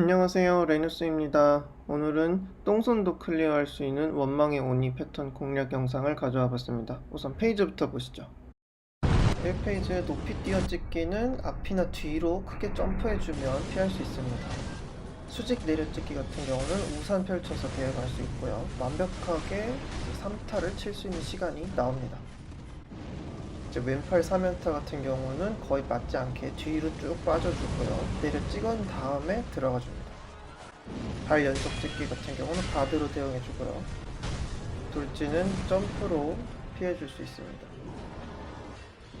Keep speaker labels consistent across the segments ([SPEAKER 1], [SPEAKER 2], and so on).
[SPEAKER 1] 안녕하세요 레누스입니다. 오늘은 똥손도 클리어할 수 있는 원망의 오니 패턴 공략 영상을 가져와 봤습니다. 우선 페이지부터 보시죠. 1페이지의 높이 뛰어찍기는 앞이나 뒤로 크게 점프해주면 피할 수 있습니다. 수직 내려찍기 같은 경우는 우산 펼쳐서 대응할 수 있고요. 완벽하게 3타를 칠 수 있는 시간이 나옵니다 이제 왼팔 3연타 같은 경우는 거의 맞지 않게 뒤로 쭉 빠져주고요. 내려 찍은 다음에 들어가 줍니다. 발 연속 찍기 같은 경우는 가드로 대응해주고요. 돌진은 점프로 피해줄 수 있습니다.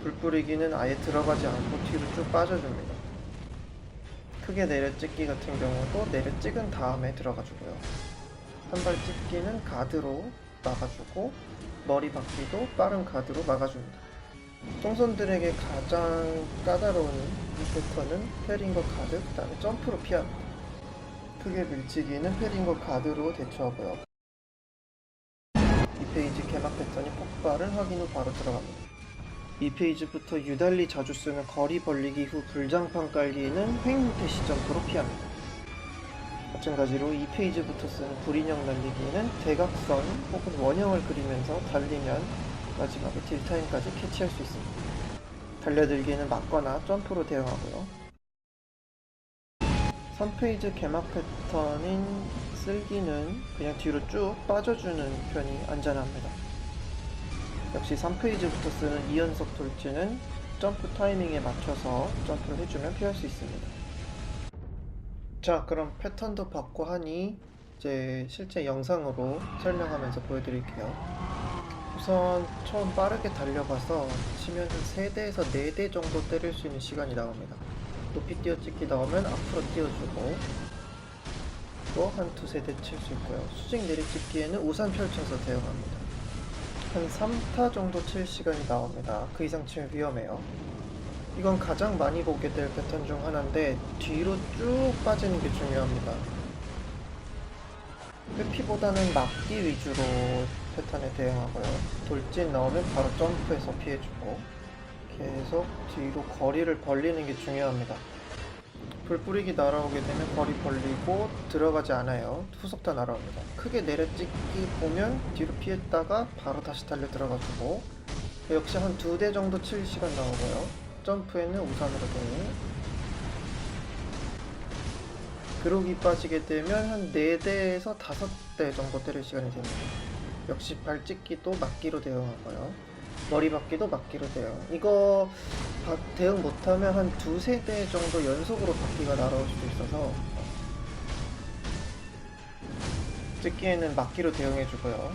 [SPEAKER 1] 불 뿌리기는 아예 들어가지 않고 뒤로 쭉 빠져줍니다. 크게 내려 찍기 같은 경우도 내려 찍은 다음에 들어가 주고요. 한 발 찍기는 가드로 막아주고 머리 박기도 빠른 가드로 막아줍니다. 통선들에게 가장 까다로운 이 패턴은 패링거 카드, 그 다음에 점프로 피합니다. 크게 밀치기는 패링거 가드로 대처하고요. 이 페이지 개막 패턴이 폭발은 확인 후 바로 들어갑니다. 이 페이지부터 유달리 자주 쓰는 거리 벌리기 후 불장판 깔기는 횡대시 점프로 피합니다. 마찬가지로 이 페이지부터 쓰는 불인형 날리기는 대각선 혹은 원형을 그리면서 달리면 마지막에 딜타임까지 캐치할 수 있습니다. 달려들기는 맞거나 점프로 대응하고요. 3페이지 개막 패턴인 쓸기는 그냥 뒤로 쭉 빠져주는 편이 안전합니다. 역시 3페이지부터 쓰는 2연속 돌진은 점프 타이밍에 맞춰서 점프를 해주면 피할 수 있습니다. 자, 그럼 패턴도 받고 하니 이제 실제 영상으로 설명하면서 보여드릴게요. 우선 처음 빠르게 달려가서 치면 한 3대에서 4대 정도 때릴 수 있는 시간이 나옵니다. 높이 뛰어찍기 나오면 앞으로 뛰어주고 또 한 두 세 대 칠 수 있고요. 수직 내리찍기에는 우산 펼쳐서 대응합니다. 한 3타 정도 칠 시간이 나옵니다. 그 이상 치면 위험해요. 이건 가장 많이 보게 될 패턴 중 하나인데 뒤로 쭉 빠지는 게 중요합니다. 회피보다는 막기 위주로 패턴에 대응하고요. 돌진 나오면 바로 점프해서 피해주고 계속 뒤로 거리를 벌리는 게 중요합니다. 불 뿌리기 날아오게 되면 거리 벌리고 들어가지 않아요. 후속다 날아옵니다. 크게 내려찍기 보면 뒤로 피했다가 바로 다시 달려 들어가주고 역시 한 두 대 정도 칠 시간 나오고요. 점프에는 우산으로 대응 그러기 빠지게 되면 한 4대에서 5대 정도 때릴 시간이 됩니다. 역시 발찍기도 막기로 대응하고요. 머리 박기도 막기로 대응. 이거 바- 대응 못하면 한 두세 대 정도 연속으로 바퀴가 날아올 수도 있어서 찍기에는 막기로 대응해주고요.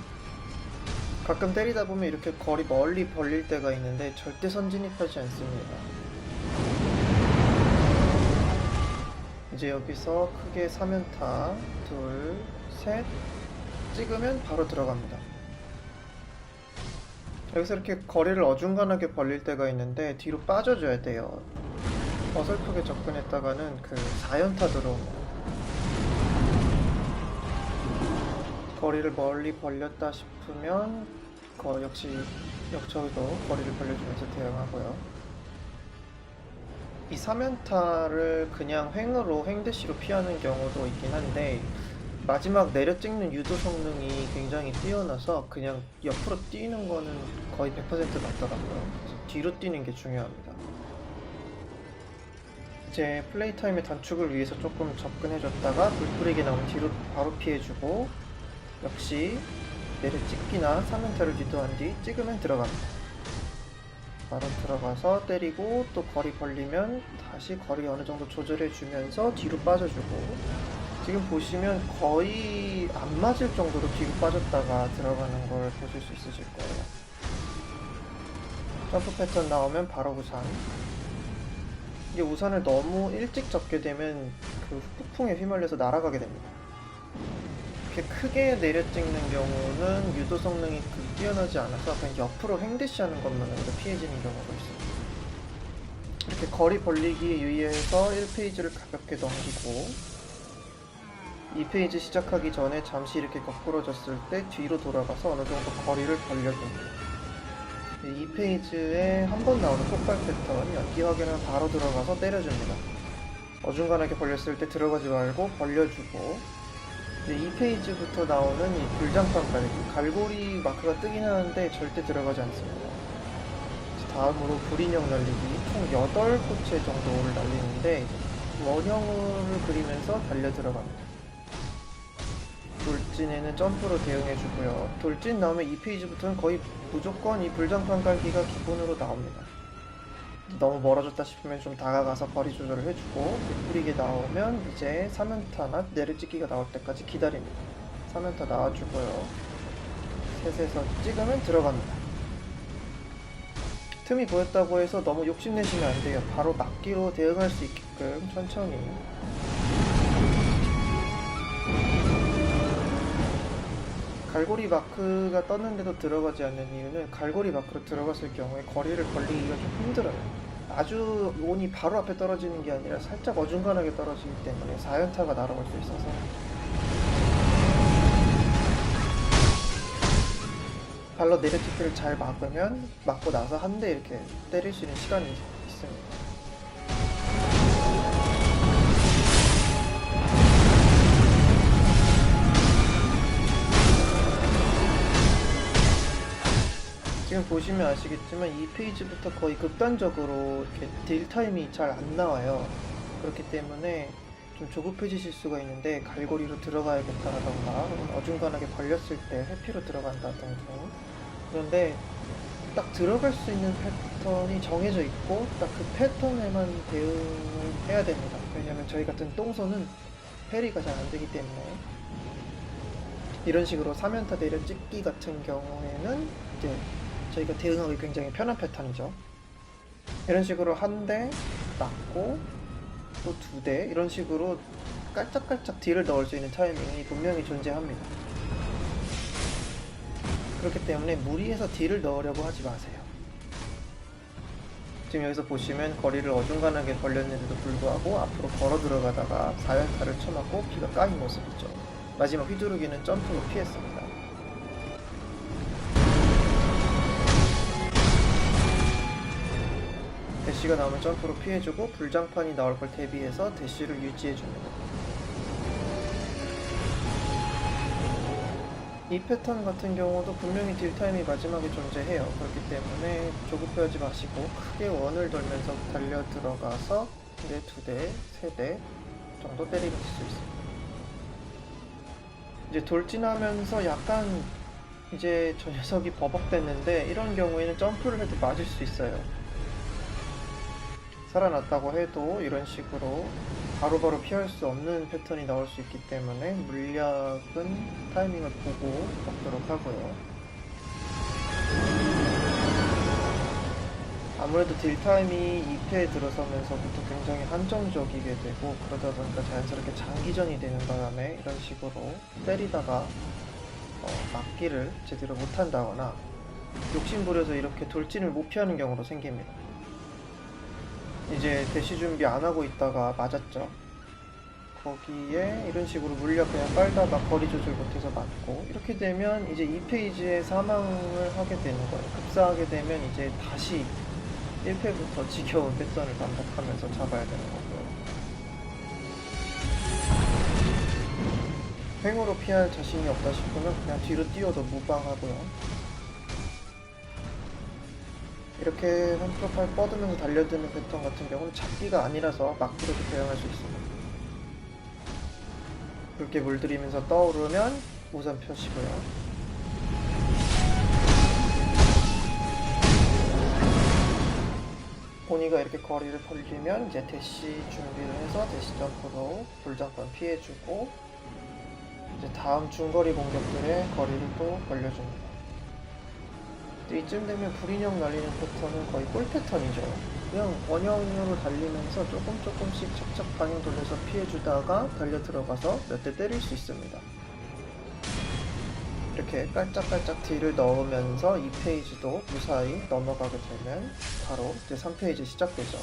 [SPEAKER 1] 가끔 때리다 보면 이렇게 거리 멀리 벌릴 때가 있는데 절대 선진입하지 않습니다. 이제 여기서 크게 3연타 둘, 셋 찍으면 바로 들어갑니다. 여기서 이렇게 거리를 어중간하게 벌릴 때가 있는데 뒤로 빠져줘야 돼요. 어설프게 접근했다가는 그 4연타 들어옵니다. 거리를 멀리 벌렸다 싶으면 거 역시 역저도 거리를 벌려주면서 대응하고요. 이 3연타를 그냥 횡으로 횡대시로 피하는 경우도 있긴 한데 마지막 내려 찍는 유도 성능이 굉장히 뛰어나서 그냥 옆으로 뛰는 거는 거의 100% 맞더라고요. 그래서 뒤로 뛰는 게 중요합니다. 이제 플레이 타임의 단축을 위해서 조금 접근해줬다가 불뿌리게 나오면 뒤로 바로 피해주고 역시 내려 찍기나 3연타를 유도한 뒤 찍으면 들어갑니다. 바로 들어가서 때리고 또 거리 벌리면 다시 거리 어느 정도 조절해 주면서 뒤로 빠져주고 지금 보시면 거의 안 맞을 정도로 뒤로 빠졌다가 들어가는 걸 보실 수 있으실 거예요. 점프 패턴 나오면 바로 우산. 이게 우산을 너무 일찍 접게 되면 그 폭풍에 휘말려서 날아가게 됩니다. 이렇게 크게 내려 찍는 경우는 유도 성능이 그 뛰어나지 않아서 그냥 옆으로 횡대시 하는 것만으로도 피해지는 경우가 있습니다. 이렇게 거리 벌리기에 유의해서 1페이지를 가볍게 넘기고 2페이지 시작하기 전에 잠시 이렇게 거꾸러졌을 때 뒤로 돌아가서 어느 정도 거리를 벌려줍니다. 2페이지에 한 번 나오는 폭발 패턴 연기 확인을 바로 들어가서 때려줍니다. 어중간하게 벌렸을 때 들어가지 말고 벌려주고 이제 2페이지부터 나오는 이 불장판 갈기 갈고리 마크가 뜨긴 하는데 절대 들어가지 않습니다. 다음으로 불인형 날리기 총 8곳째 정도를 날리는데 원형을 그리면서 달려 들어갑니다. 돌진에는 점프로 대응해주고요. 돌진 나오면 2페이지부터는 거의 무조건 이 불장판 깔기가 기본으로 나옵니다. 너무 멀어졌다 싶으면 좀 다가가서 거리 조절을 해주고 뿌리게 나오면 이제 3연타나 내려찍기가 나올 때까지 기다립니다. 3연타 나와주고요. 셋에서 찍으면 들어갑니다. 틈이 보였다고 해서 너무 욕심내시면 안 돼요. 바로 막기로 대응할 수 있게끔 천천히 갈고리 마크가 떴는데도 들어가지 않는 이유는 갈고리 마크로 들어갔을 경우에 거리를 벌리기가 좀 힘들어요. 아주 온이 바로 앞에 떨어지는 게 아니라 살짝 어중간하게 떨어지기 때문에 4연타가 날아갈 수 있어서 발로 내려찍기를 잘 막으면 막고 나서 한 대 이렇게 때릴 수 있는 시간이 있습니다. 보시면 아시겠지만 이 페이지부터 거의 극단적으로 이렇게 딜 타임이 잘 안 나와요. 그렇기 때문에 좀 조급해지실 수가 있는데 갈고리로 들어가야겠다라던가 어중간하게 벌렸을 때 회피로 들어간다던가 그런데 딱 들어갈 수 있는 패턴이 정해져 있고 딱 그 패턴에만 대응을 해야 됩니다. 왜냐면 저희 같은 똥손은 페리가 잘 안 되기 때문에 이런 식으로 3연타 내려 찍기 같은 경우에는 이제 저희가 대응하기 굉장히 편한 패턴이죠. 이런 식으로 한 대 맞고 또 두 대 이런 식으로 깔짝깔짝 딜을 넣을 수 있는 타이밍이 분명히 존재합니다. 그렇기 때문에 무리해서 딜을 넣으려고 하지 마세요. 지금 여기서 보시면 거리를 어중간하게 벌렸는데도 불구하고 앞으로 걸어 들어가다가 4연타를 쳐맞고 피가 까인 모습이죠. 마지막 휘두르기는 점프로 피했습니다. 대시가 나오면 점프로 피해주고 불장판이 나올 걸 대비해서 대시를 유지해줍니다. 이 패턴 같은 경우도 분명히 딜타임이 마지막에 존재해요. 그렇기 때문에 조급해하지 마시고 크게 원을 돌면서 달려 들어가서 한 대, 두 대, 세대 정도 때리실 수 있습니다. 이제 돌진하면서 약간 이제 저 녀석이 버벅댔는데 이런 경우에는 점프를 해도 맞을 수 있어요. 살아났다고 해도 이런 식으로 바로 바로 피할 수 없는 패턴이 나올 수 있기 때문에 물약은 타이밍을 보고 먹도록 하고요. 아무래도 딜 타임이 2패에 들어서면서부터 굉장히 한정적이게 되고 그러다 보니까 자연스럽게 장기전이 되는 바람에 이런 식으로 때리다가 어, 막기를 제대로 못한다거나 욕심부려서 이렇게 돌진을 못 피하는 경우도 생깁니다. 이제 대시 준비 안 하고 있다가 맞았죠. 거기에 이런 식으로 물약 그냥 빨다가 거리 조절 못해서 맞고 이렇게 되면 이제 2페이지에 사망을 하게 되는 거예요. 급사하게 되면 이제 다시 1패부터 지겨운 패턴을 반복하면서 잡아야 되는 거고요. 횡으로 피할 자신이 없다 싶으면 그냥 뒤로 뛰어도 무방하고요. 이렇게 한 프로파일 뻗으면서 달려드는 패턴 같은 경우는 잡기가 아니라서 막기로도 대응할 수 있습니다. 붉게 물들이면서 떠오르면 우선 펴시고요. 보니가 이렇게 거리를 벌리면 이제 대시 준비를 해서 대시 점프로 불장판 피해주고 이제 다음 중거리 공격들의 거리를 또 벌려줍니다. 근데 이쯤 되면 불인형 날리는 패턴은 거의 꿀 패턴이죠. 그냥 원형으로 달리면서 조금 조금씩 착착 방향 돌려서 피해주다가 달려 들어가서 몇 대 때릴 수 있습니다. 이렇게 깔짝깔짝 딜을 넣으면서 2페이지도 무사히 넘어가게 되면 바로 이제 3페이지 시작되죠.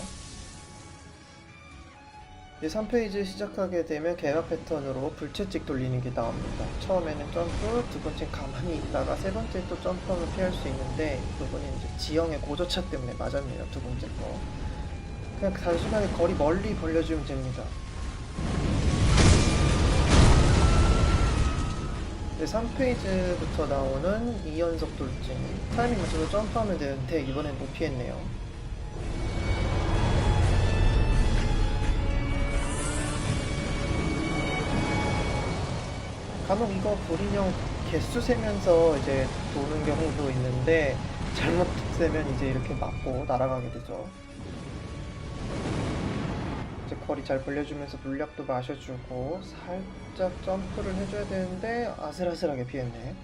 [SPEAKER 1] 이제 3페이지 시작하게 되면 개각 패턴으로 불채찍 돌리는 게 나옵니다. 처음에는 점프, 두 번째 가만히 있다가 세 번째 또 점프하면 피할 수 있는데 이 부분이 이제 지형의 고저차 때문에 맞았네요. 두 번째 거. 그냥 단순하게 거리 멀리 벌려주면 됩니다. 네, 3페이지부터 나오는 2연속 돌진 타이밍 맞춰서 점프하면 되는데 이번엔 못 피했네요. 간혹 이거 불인형 개수 세면서 이제 도는 경우도 있는데 잘못 세면 이제 이렇게 맞고 날아가게 되죠. 이제 거리 잘 벌려주면서 물약도 마셔주고 살짝 점프를 해줘야 되는데 아슬아슬하게 피했네.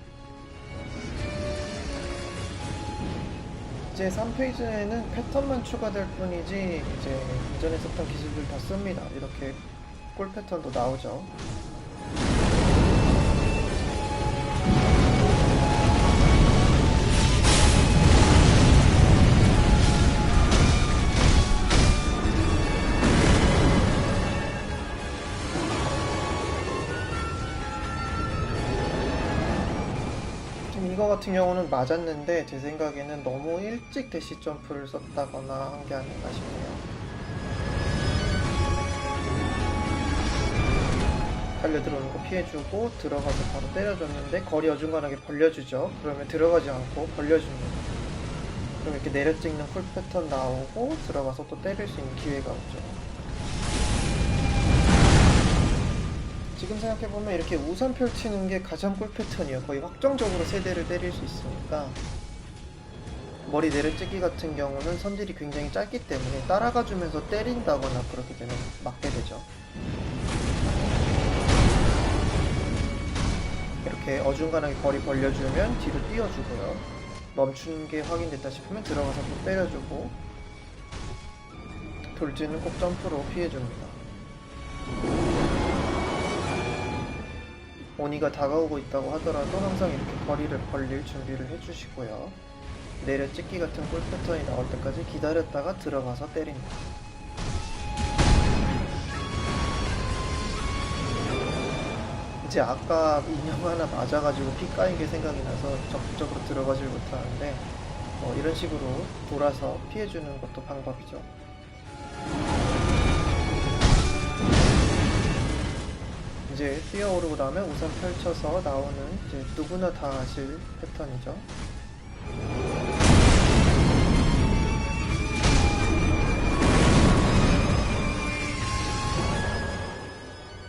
[SPEAKER 1] 이제 3페이지에는 패턴만 추가될 뿐이지 이제 이전에 썼던 기술들 다 씁니다. 이렇게 골 패턴도 나오죠. 이거 같은 경우는 맞았는데 제 생각에는 너무 일찍 대시 점프를 썼다거나 한 게 아닌가 싶네요. 달려 들어오는 거 피해주고 들어가서 바로 때려줬는데 거리 어중간하게 벌려주죠. 그러면 들어가지 않고 벌려줍니다. 그럼 이렇게 내려 찍는 쿨 패턴 나오고 들어가서 또 때릴 수 있는 기회가 오죠. 지금 생각해보면 이렇게 우산 펼치는 게 가장 꿀 패턴이에요. 거의 확정적으로 세대를 때릴 수 있으니까. 머리 내려찍기 같은 경우는 선질이 굉장히 짧기 때문에 따라가주면서 때린다거나 그렇게 되면 맞게 되죠. 이렇게 어중간하게 거리 벌려주면 뒤로 뛰어주고요. 멈추는 게 확인됐다 싶으면 들어가서 또 때려주고 돌진은 꼭 점프로 피해줍니다. 오니가 다가오고 있다고 하더라도 항상 이렇게 거리를 벌릴 준비를 해주시고요. 내려 찍기 같은 골 패턴이 나올 때까지 기다렸다가 들어가서 때립니다. 이제 아까 인형 하나 맞아가지고 피 까인 게 생각이 나서 적극적으로 들어가질 못하는데 뭐 이런 식으로 돌아서 피해주는 것도 방법이죠. 이제 뛰어오르고 나면 우선 펼쳐서 나오는 이제 누구나 다 아실 패턴이죠.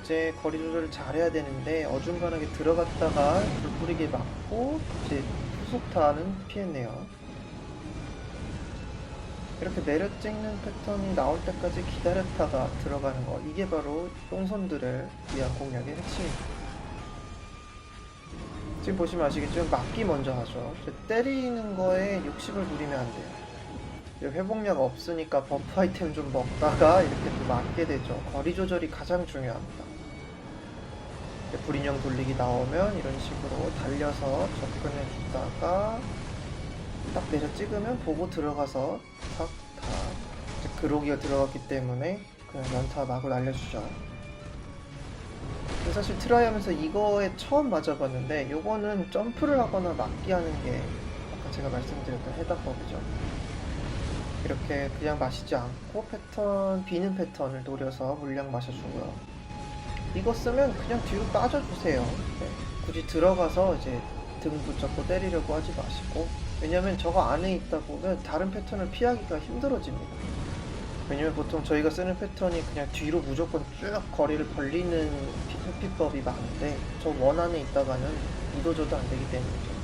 [SPEAKER 1] 이제 거리 조절을 잘해야 되는데 어중간하게 들어갔다가 불 뿌리게 맞고 이제 후속 타는 피했네요. 이렇게 내려 찍는 패턴이 나올 때까지 기다렸다가 들어가는 거 이게 바로 똥손들을 위한 공략의 핵심입니다. 지금 보시면 아시겠지만 막기 먼저 하죠. 때리는 거에 욕심을 부리면 안 돼요. 회복력 없으니까 버프 아이템 좀 먹다가 이렇게 또 맞게 되죠. 거리 조절이 가장 중요합니다. 불인형 돌리기 나오면 이런 식으로 달려서 접근해 주다가 딱 내려 찍으면 보고 들어가서 탁, 다 이제 그로기가 들어갔기 때문에 그냥 연타 마구 날려주죠. 사실 트라이 하면서 이거에 처음 맞아봤는데 요거는 점프를 하거나 막기 하는 게 아까 제가 말씀드렸던 해답법이죠. 이렇게 그냥 마시지 않고 패턴, 비는 패턴을 노려서 물량 마셔주고요. 이거 쓰면 그냥 뒤로 빠져주세요. 네, 굳이 들어가서 이제 등 붙잡고 때리려고 하지 마시고 왜냐면 저거 안에 있다 보면 다른 패턴을 피하기가 힘들어집니다. 왜냐면 보통 저희가 쓰는 패턴이 그냥 뒤로 무조건 쭉 거리를 벌리는 피- 회피법이 많은데 저 원 안에 있다가는 이도저도 안 되기 때문이죠.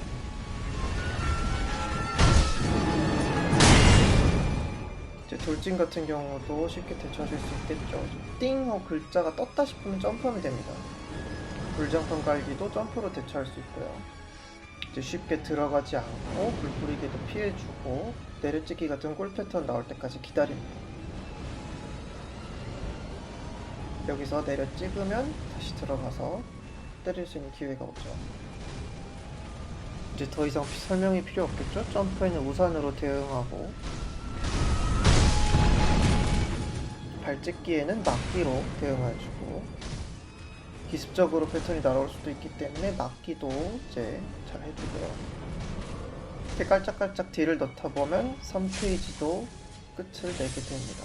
[SPEAKER 1] 이제 돌진 같은 경우도 쉽게 대처하실 수 있겠죠. 띵 하고 글자가 떴다 싶으면 점프하면 됩니다. 불장판 갈기도 점프로 대처할 수 있고요. 이제 쉽게 들어가지 않고 불 뿌리기도 피해주고 내려찍기 같은 골 패턴 나올 때까지 기다립니다. 여기서 내려 찍으면 다시 들어가서 때릴 수 있는 기회가 오죠. 이제 더 이상 설명이 필요 없겠죠? 점프에는 우산으로 대응하고 발 찍기에는 막기로 대응해주고 기습적으로 패턴이 날아올 수도 있기 때문에 막기도 이제 잘 해주고요. 이렇게 깔짝깔짝 딜을 넣다 보면 3페이지도 끝을 내게 됩니다.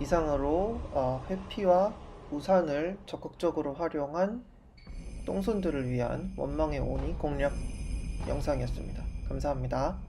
[SPEAKER 1] 이상으로 어, 회피와 우산을 적극적으로 활용한 똥손들을 위한 원망의 오니 공략 영상이었습니다. 감사합니다.